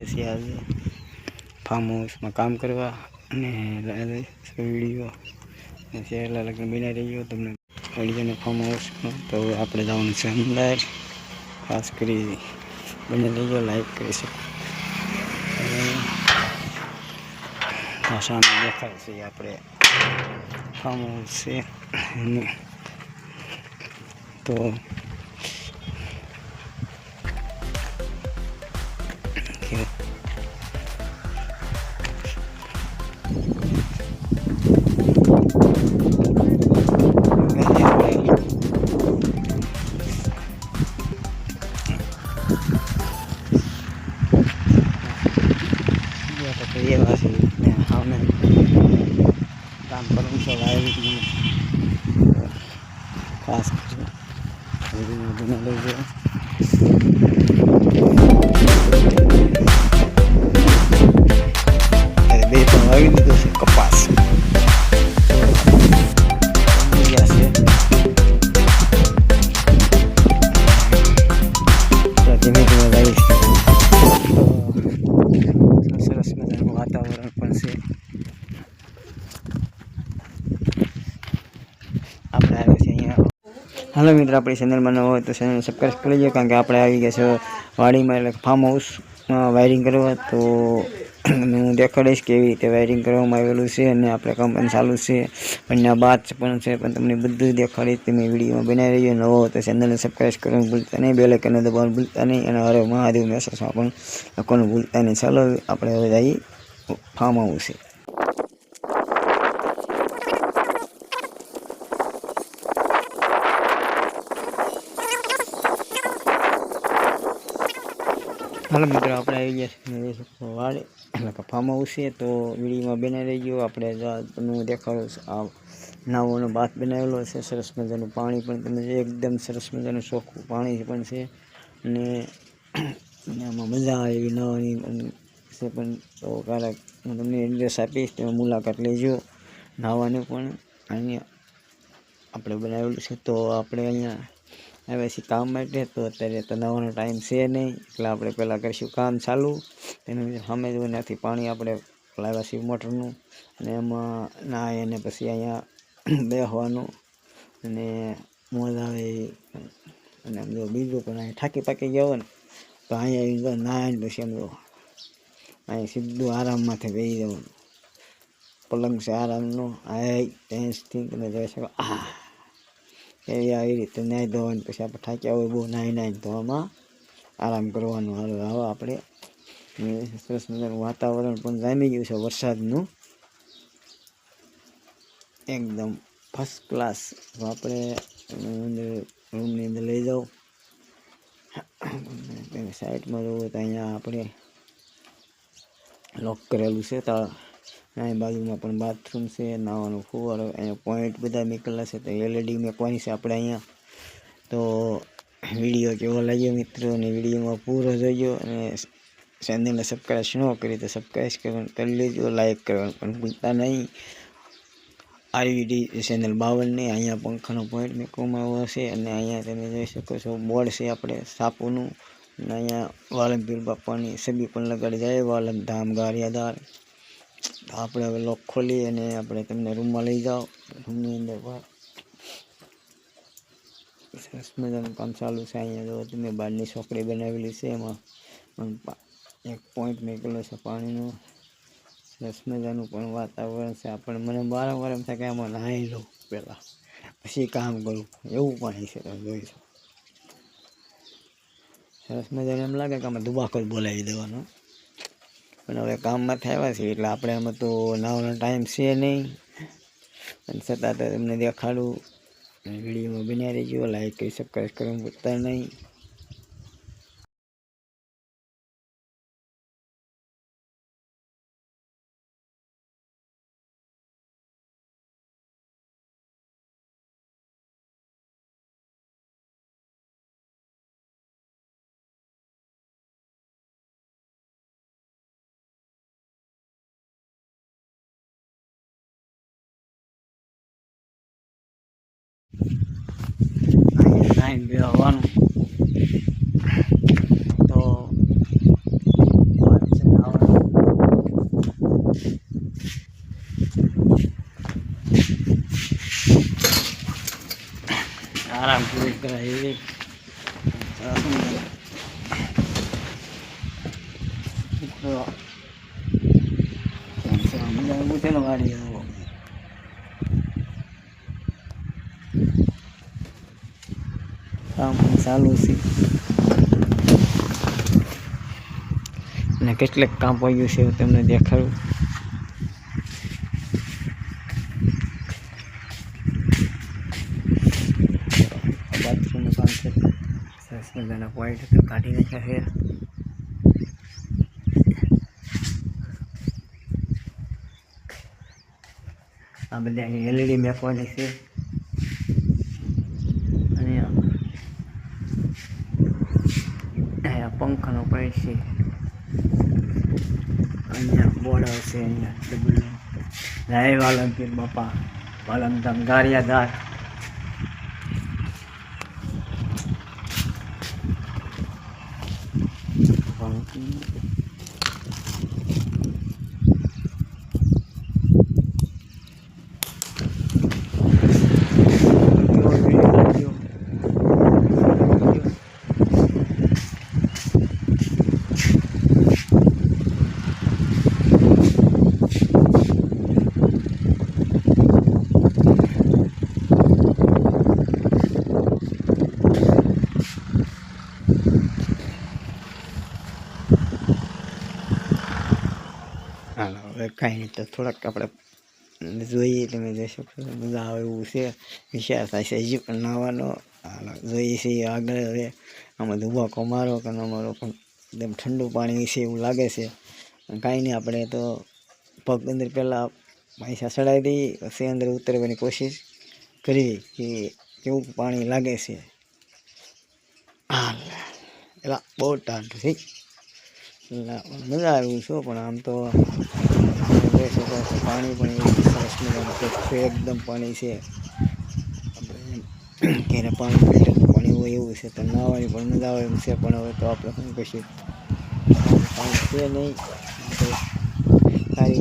પછી આજે ફાર્મ હાઉસમાં કામ કરવા અને વીડિયો. શેરલા લગ્ન બનાવી રહ્યો તમને વિડીયોને ફાર્મ હાઉસમાં તો આપણે જવાનું છે અમદાવાદ. ખાસ કરી બને રહીજો લાઈક કરી શકો. આ દેખાય છે આપણે ફાર્મ હાઉસ છે તો કામ કરવું છે હાલો મિત્રો, આપણી ચેનલમાં ન હોય તો ચેનલ સબસ્ક્રાઈબ કરી લેજો કારણ કે આપણે આવી ગયા છે વાડીમાં એટલે ફાર્મ હાઉસમાં વાયરિંગ કરવા. તો હું દેખાડીશ કેવી રીતે વાયરિંગ કરવામાં આવેલું છે અને આપણે કામ પણ ચાલુ છે. અને બાદ પણ છે, પણ તમને બધું દેખાડીશ. તમે વિડીયોમાં બનાવી રહ્યો નવો તો ચેનલને સબસ્ક્રાઈબ કરવાનું ભૂલતા નહીં. બે લાઇકનને દબાવવાનું ભૂલતા નહીં. અને હરે મહાદેવ મેસેજમાં પણ લખવાનું ભૂલતા નહીં. ચાલો આપણે હવે જઈએ ફાર્મ હાઉસ છે હાલો મિત્રો, આપણે આવી ગયા છીએ વાડે એટલે કે ફાર્મ તો વીડીમાં બનાવી રહી ગયો આપણે તમને દેખાડું આ નાવોનો બાથ બનાવેલો છે, સરસ મજાનું પાણી પણ તમે એકદમ સરસ મજાનું ચોખ્ખું પાણી પણ છે. અને આમાં મજા આવે એવી નાવાની પણ તો ક્યારેક હું તમને એડ્રેસ આપીશ, તમે મુલાકાત લેજો. નાહવાનું પણ અહીંયા આપણે બનાવેલું છે, તો આપણે અહીંયા આવ્યા પછી કામ માટે? તો અત્યારે તો નવાનો ટાઈમ છે નહીં. એટલે આપણે પહેલાં કરીશું કામ ચાલુ. એનું સામે જ ત્યાંથી પાણી આપણે લાવ્યા છીએ મોટરનું. અને એમાં નાય અને પછી અહીંયા બેસવાનું અને મોજ આવે અને આમ જો બીજું પણ અહીં થાકી પાકી ગયો ને, તો અહીંયા નાય ને પછી આમ જો અહીં સીધું આરામમાંથી બેસી જવાનું. પલંગ છે આરામનો. આ ટેન્સથી તમે જોઈ શકો આ એવી આવી રીતે નાહી ધોવાની પછી આપણે થાક્યા હોય બહુ નાહી નાહીને ધોવામાં આરામ કરવાનું હાલો આવો આપણે સરસ મજાનું વાતાવરણ પણ જામી ગયું છે વરસાદનું. એકદમ ફર્સ્ટ ક્લાસ આપણે અંદર રૂમની અંદર લઈ અને સાઈડમાં જવું તો અહીંયા આપણે લોક કરેલું છે. તો અહીં બાજુમાં પણ બાથરૂમ છે, નાવાનું ફુવારો, અહીંયા પોઈન્ટ બધા નીકળેલા છે, તો એલઈડી મેકવાની છે આપણે અહીંયા? તો વીડિયો કેવો લાગ્યો મિત્રો? અને વિડીયોમાં પૂરો જોજો અને ચેનલને સબસ્ક્રાઈબ ન કરી તો સબસ્ક્રાઈબ કરવાનું કરી લેજો લાઈક કરવાનું પણ ભૂલતા નહીં. આઈવીડી ચેનલ બાવનને અહીંયા પંખાનો પોઈન્ટ મૂકવામાં આવ્યો છે અને અહીંયા તમે જોઈ શકો છો બોર્ડ છે આપણે સાપુનું. અને અહીંયા વાલમપીર બાપાની છબી પણ લગાડી જાય વાલમ ધામ ગારિયાદાર આપણે હવે લોક ખોલી અને આપણે તમને રૂમમાં લઈ જાઓ. રૂમની અંદર સરસ મજાનું કામ ચાલુ છે અહીંયા. જો તમે બહારની છોકરી બનાવેલી છે, એમાં એક પોઈન્ટ મૂકેલો છે પાણીનો. સરસ મજાનું પણ વાતાવરણ છે. આપણે મને વારંવાર એમ થાય કે આમાં નાહી લઉં પહેલાં. પછી કામ કરું. એવું પણ છે તમે જોઈ શકો. સરસ મજાનું એમ લાગે કે આમાં દુબાકો જ બોલાવી દેવાનો. પણ હવે કામમાં થયા છે, એટલે આપણે આમાં તો નાવાનો ટાઈમ છે નહીં. પણ છતાં તો તમને દેખાડું. અને વિડીયોમાં બન્યા રહેજો લાઈક કરી સબસ્ક્રાઈબ કરવાનું ભૂલતા નહીં. નાહીને બે આવવાનું તો આરામ પૂરી કરાય એવી ચાલુ છે અને કેટલેક કામ પડ્યું છે તમને દેખાડું. બાથરૂમનું કામ છે. સરસ મજાના પોઈન્ટ તો કાઢી નાખ્યા છે. આ બધા એલઈડી મેકવાની છે અને અહીંયા પંખાનો પોઈન્ટ છે અહીંયા બોર્ડ આવશે અહીંયા ડબલ જય વાલમપીર હવે કાંઈ નહીં, તો થોડાક આપણે જોઈએ તમે જોઈ શકો મજા આવે એવું છે. વિચાર થાય છે. હજી પણ નાવાનો જોઈએ છીએ આગળ હવે. આમાં ધુબાકો મારો કે ન મારો, પણ એકદમ ઠંડુ પાણી છે એવું લાગે છે. કાંઈ નહીં, આપણે તો પગ અંદર પહેલાં પૈસા ચડાવી દઈએ, પછી અંદર ઉતરવાની કોશિશ કરી કે કેવું પાણી લાગે છે. હાલ એટલે બહુ ટાઢ થઈ એટલે મજા આવ્યું છું પણ આમ તો શકો પાણી પણ એવું સરસ એકદમ પાણી છે. આપણે પાણી ફિલ્ટર પાણી હોય એવું છે તો નાવાની પણ મજા આવે એમ છે, પણ હવે તો આપણે શું કહીએ પાણી છે નહીં. તો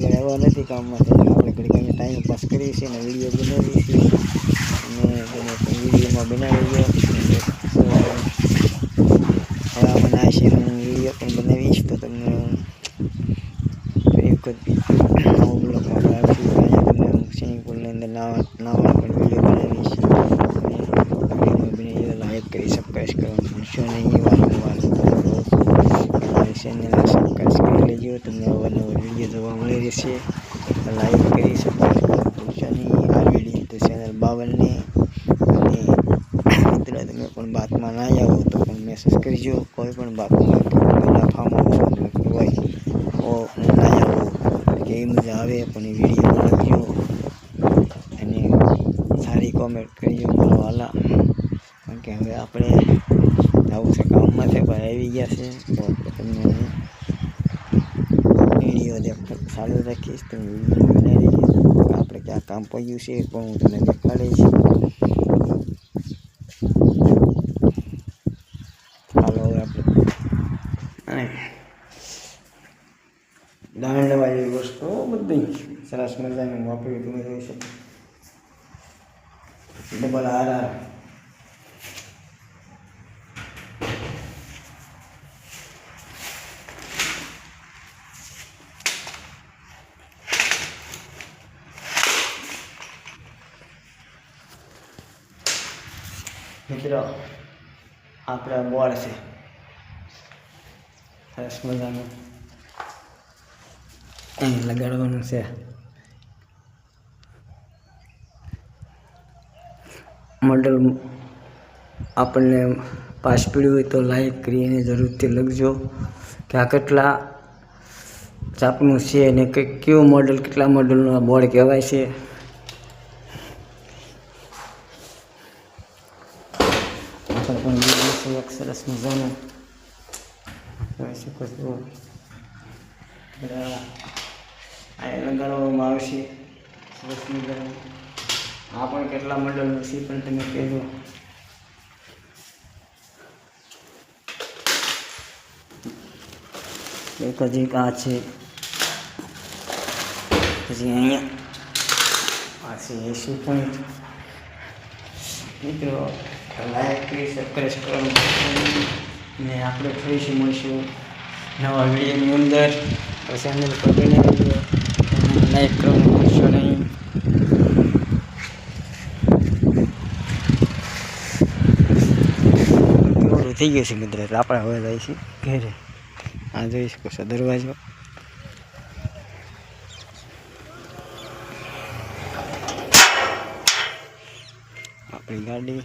ઘરે એવા નથી કામમાં, તો આપણે ઘડી ઘણી ટાઈમ પાસ કરીએ છીએ અને વીડિયો બનાવીએ છીએ. અને તેને વિડીયોમાં બનાવી ગયો હવે આમાં ના છે હું વીડિયો પણ બનાવીશ તો તમને એક જ નવો બ્લોગમાં બનાવીશું અહીંયા તમને હું સ્વિમિંગ પુલની અંદર નાવા નાવાનો પણ વીડિયો બનાવીશ અને વીડિયો બનાવીને લાઈક કરી સબસ્ક્રાઈબ કરવાનું ભૂલશો નહીં વારંવાર અમારી ચેનલને લેજો તમને અવારનવાર વીડિયો જોવા મળી રહેશે. લાઈક કરી શકો વીડિયો તો ચેનલ બાવનને. અને મિત્રો, તમે પણ બાતમાં ના આવો તો પણ મેસેજ કરજો. કોઈ પણ બાતમાં કોઈના ફાર્મ હોય મજા આવે, પણ એ વીડિયો લખજો અને સારી કોમેન્ટ કરજો મારો વાલા. કારણ કે હવે આપણે આવું છે, કામમાં છે ભાઈ આવી ગયા છે. તો તમને વીડિયો દેખાડ ચાલુ રાખીશ તમે વીડિયો બનાવી રહીશ આપણે ક્યાં કામ પડ્યું છે પણ હું તમને દેખાડીશ. ચાલો હવે આપણે અને દાંડવા જેવી વસ્તુ બધી. સરસ મજાની વાપરી, તમે જોઈ શકો. Double R R. મિત્રો, આપણા બોર્ડ છે. સરસ મજાનું. અહીં લગાડવાનું છે. મોડલ આપણને પાસ પીડ્યું હોય તો લાઈક કરીને જરૂરથી લખજો કે આ કેટલા ચાપનું છે અને કે કયું મોડલ કેટલા મોડલનું આ બોર્ડ કહેવાય છે આગળ પણ બીજું છે એક સરસ મજાનું જોઈ શકો છો આ લગાડવામાં આવશે સરસ મજાનું આ પણ કેટલા મોડલનું છે પણ તમે કહેજો એક જ એક આ છે પછી અહીંયા આ છે એસી પોઈન્ટ મિત્રો લાઈક કરી સબસ્ક્રાઈબ કરવાનું. ને આપણે ફરીથી મળીશું નવા વિડીયોની અંદર. ચેનલ પર બને રહેજો. લાઈક કરવાનું ભૂલશો નહીં. થઈ ગયું છે મિત્ર આપણે હવે જાય છે ઘરે. આ જોઈ શકો છો દરવાજો. આપણી ગાડી.